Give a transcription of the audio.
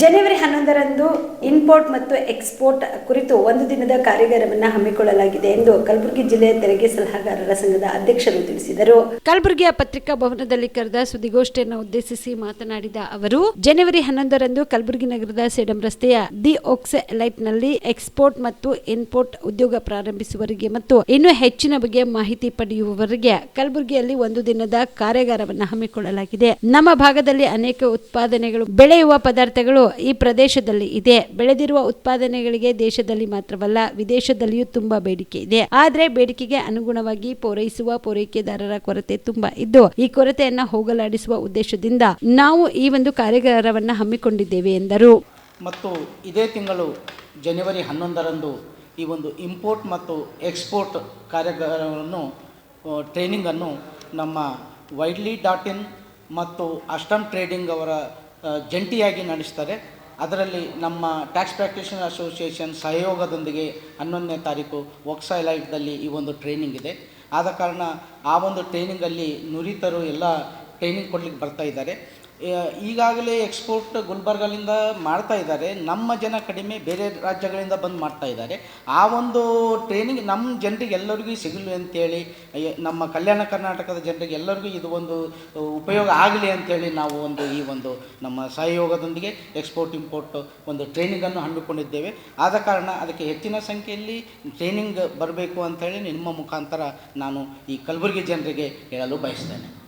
ಜನವರಿ ಹನ್ನೊಂದರಂದು ಇನ್ಪೋರ್ಟ್ ಮತ್ತು ಎಕ್ಸ್ಪೋರ್ಟ್ ಕುರಿತು ಒಂದು ದಿನದ ಕಾರ್ಯಾಗಾರವನ್ನು ಹಮ್ಮಿಕೊಳ್ಳಲಾಗಿದೆ ಎಂದು ಕಲಬುರಗಿ ಜಿಲ್ಲೆಯ ತೆರಿಗೆ ಸಲಹಾಗಾರರ ಸಂಘದ ಅಧ್ಯಕ್ಷರು ತಿಳಿಸಿದರು. ಕಲಬುರಗಿಯ ಪತ್ರಿಕಾ ಭವನದಲ್ಲಿ ಕರೆದ ಸುದ್ದಿಗೋಷ್ಠಿಯನ್ನು ಉದ್ದೇಶಿಸಿ ಮಾತನಾಡಿದ ಅವರು, ಜನವರಿ ಹನ್ನೊಂದರಂದು ಕಲಬುರಗಿ ನಗರದ ಸೇಡಂ ರಸ್ತೆಯ ದಿ ಓಕ್ಸ್ ಲೈಟ್ನಲ್ಲಿ ಎಕ್ಸ್ಪೋರ್ಟ್ ಮತ್ತು ಇನ್ಪೋರ್ಟ್ ಉದ್ಯೋಗ ಪ್ರಾರಂಭಿಸುವವರಿಗೆ ಮತ್ತು ಇನ್ನೂ ಹೆಚ್ಚಿನ ಬಗ್ಗೆ ಮಾಹಿತಿ ಪಡೆಯುವವರಿಗೆ ಕಲಬುರಗಿಯಲ್ಲಿ ಒಂದು ದಿನದ ಕಾರ್ಯಾಗಾರವನ್ನು ಹಮ್ಮಿಕೊಳ್ಳಲಾಗಿದೆ. ನಮ್ಮ ಭಾಗದಲ್ಲಿ ಅನೇಕ ಉತ್ಪಾದನೆಗಳು, ಬೆಳೆಯುವ ಪದಾರ್ಥಗಳು ಈ ಪ್ರದೇಶದಲ್ಲಿ ಇದೆ. ಬೆಳೆದಿರುವ ಉತ್ಪಾದನೆಗಳಿಗೆ ದೇಶದಲ್ಲಿ ಮಾತ್ರವಲ್ಲ, ವಿದೇಶದಲ್ಲಿಯೂ ತುಂಬಾ ಬೇಡಿಕೆ ಇದೆ. ಆದ್ರೆ ಬೇಡಿಕೆಗೆ ಅನುಗುಣವಾಗಿ ಪೂರೈಸುವ ಪೂರೈಕೆದಾರರ ಕೊರತೆ ತುಂಬಾ ಇದ್ದು, ಈ ಕೊರತೆಯನ್ನ ಹೋಗಲಾಡಿಸುವ ಉದ್ದೇಶದಿಂದ ನಾವು ಈ ಒಂದು ಕಾರ್ಯಾಗಾರವನ್ನ ಹಮ್ಮಿಕೊಂಡಿದ್ದೇವೆ ಎಂದರು. ಮತ್ತು ಇದೇ ತಿಂಗಳು ಜನವರಿ ಹನ್ನೊಂದರಂದು ಈ ಒಂದು ಇಂಪೋರ್ಟ್ ಮತ್ತು ಎಕ್ಸ್ಪೋರ್ಟ್ ಕಾರ್ಯಾಗಾರವನ್ನು ಟ್ರೈನಿಂಗನ್ನು ನಮ್ಮ ವೈಡ್ಲಿ ಡಾಟ್ ಇನ್ ಮತ್ತು ಅಷ್ಟಮ್ ಟ್ರೇಡಿಂಗ್ ಅವರ ಜಂಟಿಯಾಗಿ ನಡೆಸ್ತಾರೆ. ಅದರಲ್ಲಿ ನಮ್ಮ ಟ್ಯಾಕ್ಸ್ ಪ್ರಾಕ್ಟೀಷನರ್ ಅಸೋಸಿಯೇಷನ್ ಸಹಯೋಗದೊಂದಿಗೆ ಹನ್ನೊಂದನೇ ತಾರೀಕು ಒಕ್ಸಾ ಲೈಫ್ದಲ್ಲಿ ಈ ಒಂದು ಟ್ರೈನಿಂಗ್ ಇದೆ. ಆದ ಕಾರಣ ಆ ಒಂದು ಟ್ರೈನಿಂಗಲ್ಲಿ ನುರಿತರು ಎಲ್ಲ ಟ್ರೈನಿಂಗ್ ಕೊಡ್ಲಿಕ್ಕೆ ಬರ್ತಾ ಇದ್ದಾರೆ. ಈಗಾಗಲೇ ಎಕ್ಸ್ಪೋರ್ಟ್ ಗುಲ್ಬರ್ಗಲಿಂದ ಮಾಡ್ತಾ ಇದ್ದಾರೆ. ನಮ್ಮ ಜನ ಕಡಿಮೆ ಬೇರೆ ರಾಜ್ಯಗಳಿಂದ ಬಂದು ಮಾಡ್ತಾ ಇದ್ದಾರೆ. ಆ ಒಂದು ಟ್ರೈನಿಂಗ್ ನಮ್ಮ ಜನರಿಗೆ ಎಲ್ಲರಿಗೂ ಸಿಗಲಿ ಅಂತೇಳಿ ನಮ್ಮ ಕಲ್ಯಾಣ ಕರ್ನಾಟಕದ ಜನರಿಗೆ ಎಲ್ಲರಿಗೂ ಇದು ಒಂದು ಉಪಯೋಗ ಆಗಲಿ ಅಂತೇಳಿ ನಾವು ಒಂದು ಈ ಒಂದು ನಮ್ಮ ಸಹಯೋಗದೊಂದಿಗೆ ಎಕ್ಸ್ಪೋರ್ಟ್ ಇಂಪೋರ್ಟ್ ಒಂದು ಟ್ರೈನಿಂಗನ್ನು ಹಮ್ಮಿಕೊಂಡಿದ್ದೇವೆ. ಆದ ಕಾರಣ ಅದಕ್ಕೆ ಹೆಚ್ಚಿನ ಸಂಖ್ಯೆಯಲ್ಲಿ ಟ್ರೈನಿಂಗ್ ಬರಬೇಕು ಅಂತೇಳಿ ನಿಮ್ಮ ಮುಖಾಂತರ ನಾನು ಈ ಕಲಬುರಗಿ ಜನರಿಗೆ ಹೇಳಲು ಬಯಸ್ತೇನೆ.